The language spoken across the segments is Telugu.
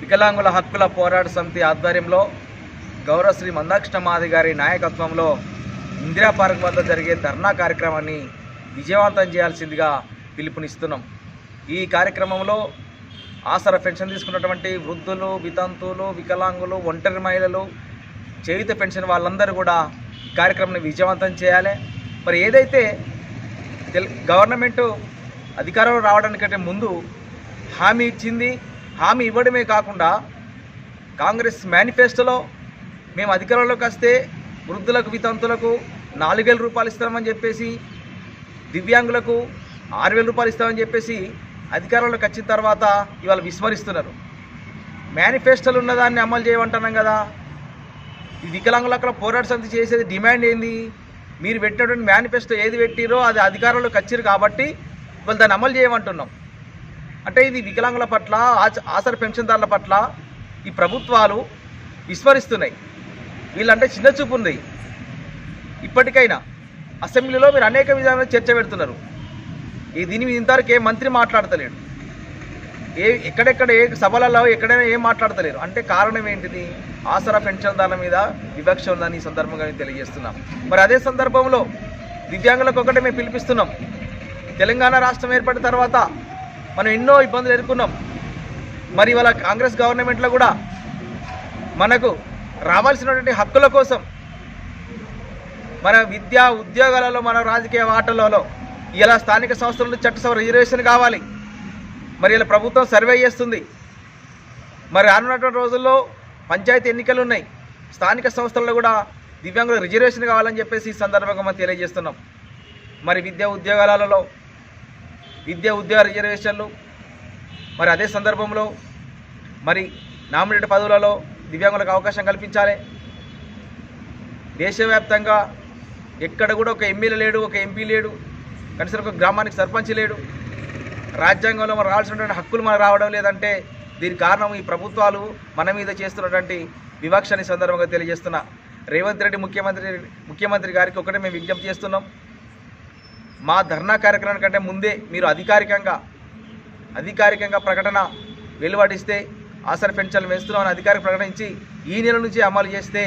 వికలాంగుల హక్కుల పోరాట సమితి ఆధ్వర్యంలో గౌరవ శ్రీ మందాకృష్ణ గారి నాయకత్వంలో ఇందిరా పార్క్ వద్ద జరిగే ధర్నా కార్యక్రమాన్ని విజయవంతం చేయాల్సిందిగా పిలుపునిస్తున్నాం. ఈ కార్యక్రమంలో ఆసరా పెన్షన్ తీసుకున్నటువంటి వృద్ధులు వితంతువులు వికలాంగులు ఒంటరి మహిళలు చేయుత పెన్షన్ వాళ్ళందరూ కూడా ఈ కార్యక్రమాన్ని విజయవంతం చేయాలి. మరి ఏదైతే గవర్నమెంటు గవర్నమెంట్ అధికారంలో రావడానికంటే ముందు హామీ ఇచ్చింది హామీ ఇవ్వడమే కాకుండా కాంగ్రెస్ మేనిఫెస్టోలో మేము అధికారంలోకి వస్తే వృద్ధులకు వితంతులకు నాలుగు వేల రూపాయలు ఇస్తామని చెప్పేసి దివ్యాంగులకు ఆరు వేల రూపాయలు ఇస్తామని చెప్పేసి అధికారంలోకి వచ్చిన తర్వాత ఇవాళ విస్మరిస్తున్నారు. మేనిఫెస్టోలు ఉన్నదాన్ని అమలు చేయమంటున్నాం కదా. ఈ వికలాంగులు అక్కడ పోరాట సమితి చేసేది డిమాండ్ ఏంది? మీరు పెట్టినటువంటి మేనిఫెస్టో ఏది పెట్టిరో అది అధికారంలోకి వచ్చారు కాబట్టి వాళ్ళు దాన్ని అమలు చేయమంటున్నాం. అంటే ఇది వికలాంగుల పట్ల ఆసర పెన్షన్దారుల పట్ల ఈ ప్రభుత్వాలు విస్మరిస్తున్నాయి. వీళ్ళంటే చిన్న చూపు ఉంది. ఇప్పటికైనా అసెంబ్లీలో మీరు అనేక విధాలుగా చర్చ పెడుతున్నారు. ఈ దీని మీద ఇంతవరకు ఏ మంత్రి మాట్లాడతలేడు. ఏ ఎక్కడెక్కడ ఏ సభలలో ఎక్కడైనా ఏం మాట్లాడతలేరు. అంటే కారణం ఏంటిది? ఆసరా పెన్షన్దారుల మీద వివక్ష ఉందని ఈ సందర్భంగా నేను తెలియజేస్తున్నాం. మరి అదే సందర్భంలో దివ్యాంగులకు ఒకటే మేము పిలిపిస్తున్నాం. తెలంగాణ రాష్ట్రం ఏర్పడిన తర్వాత మనం ఎన్నో ఇబ్బందులు ఎదుర్కొన్నాం. మరి ఇవాళ కాంగ్రెస్ గవర్నమెంట్లో కూడా మనకు రావాల్సినటువంటి హక్కుల కోసం మన విద్యా ఉద్యోగాలలో మన రాజకీయ ఆటలలో ఇలా స్థానిక సంస్థలు చట్టసభ రిజర్వేషన్ కావాలి. మరి ఇలా ప్రభుత్వం సర్వే చేస్తుంది. మరి రానున్నటువంటి రోజుల్లో పంచాయతీ ఎన్నికలు ఉన్నాయి. స్థానిక సంస్థల్లో కూడా దివ్యాంగుల రిజర్వేషన్ కావాలని చెప్పేసి ఈ సందర్భంగా మనం తెలియజేస్తున్నాం. మరి విద్యా ఉద్యోగాలలో విద్యా ఉద్యోగ రిజర్వేషన్లు మరి అదే సందర్భంలో మరి నామినేట్ పదవులలో దివ్యాంగులకు అవకాశం కల్పించాలి. దేశవ్యాప్తంగా ఎక్కడ కూడా ఒక ఎమ్మెల్యే లేడు ఒక ఎంపీ లేడు కనీసం ఒక గ్రామానికి సర్పంచ్ లేడు. రాజ్యాంగంలో మనకు రావాల్సినటువంటి హక్కులు మనకు రావడం లేదంటే దీనికి కారణం ఈ ప్రభుత్వాలు మన మీద చేస్తున్నటువంటి వివక్షని సందర్భంగా తెలియజేస్తున్నా. రేవంత్ రెడ్డి ముఖ్యమంత్రి ముఖ్యమంత్రి గారికి ఒకటే మేము విజ్ఞప్తి చేస్తున్నాం. మా ధర్నా కార్యక్రమం కంటే ముందే మీరు అధికారికంగా అధికారికంగా ప్రకటన వెలువడిస్తే ఆసర పెన్షన్లు వేస్తున్నామని అధికారిక ప్రకటించి ఈ నెల నుంచి అమలు చేస్తే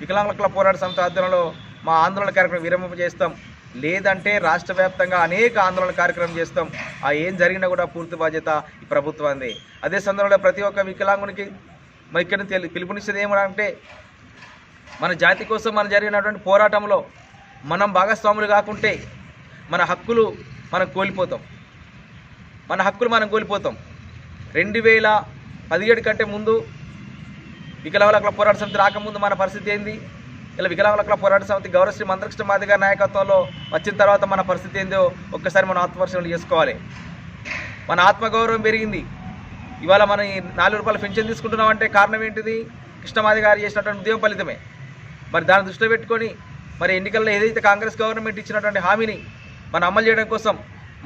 వికలాంగుల పోరాట సంస్థ ఆధ్వర్యంలో మా ఆందోళన కార్యక్రమం విరమింప చేస్తాం. లేదంటే రాష్ట్ర వ్యాప్తంగా అనేక ఆందోళన కార్యక్రమం చేస్తాం. ఆ ఏం జరిగినా కూడా పూర్తి బాధ్యత ఈ ప్రభుత్వాన్ని అదే సందర్భంలో ప్రతి ఒక్క వికలాంగునికి మరి ఇక్కడ పిలుపునిచ్చేది ఏమంటే మన జాతి కోసం మన జరిగినటువంటి పోరాటంలో మనం భాగస్వాములు కాకుంటే మన హక్కులు మనం కోల్పోతాం. మన హక్కులు మనం కోల్పోతాం. రెండు వేల పదిహేడు కంటే ముందు వికలాంగుల పోరాట సమితి రాకముందు మన పరిస్థితి ఏంది? ఇలా వికలాంగుల పోరాట సమితి గౌరవశ్రీ మంత్రకృష్ణ మాది గారి నాయకత్వంలో వచ్చిన తర్వాత మన పరిస్థితి ఏందో ఒక్కసారి మనం ఆత్మపరిశీలన చేసుకోవాలి. మన ఆత్మగౌరవం పెరిగింది. ఇవాళ మనం ఈ నాలుగు రూపాయల పెన్షన్ తీసుకుంటున్నాం అంటే కారణం ఏంటిది? కృష్ణమాది గారు చేసినటువంటి ఉద్యమ ఫలితమే. మరి దాన్ని దృష్టిలో పెట్టుకొని మరి ఎన్నికల్లో ఏదైతే కాంగ్రెస్ గవర్నమెంట్ ఇచ్చినటువంటి హామీని మనం అమలు చేయడం కోసం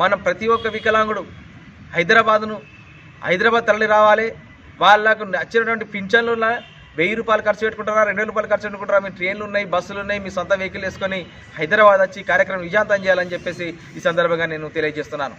మనం ప్రతి ఒక్క వికలాంగుడు హైదరాబాద్ను హైదరాబాద్ తరలి రావాలి. వాళ్ళకు నచ్చినటువంటి పింఛన్లు వెయ్యి రూపాయలు ఖర్చు పెట్టుకుంటారా రెండు వేల రూపాయలు ఖర్చు పెట్టుకుంటారా మీ ట్రైన్లు ఉన్నాయి బస్సులు ఉన్నాయి మీ సొంత వెహికల్ వేసుకొని హైదరాబాద్ వచ్చి కార్యక్రమం విజాంతం చేయాలని చెప్పేసి ఈ సందర్భంగా నేను తెలియజేస్తున్నాను.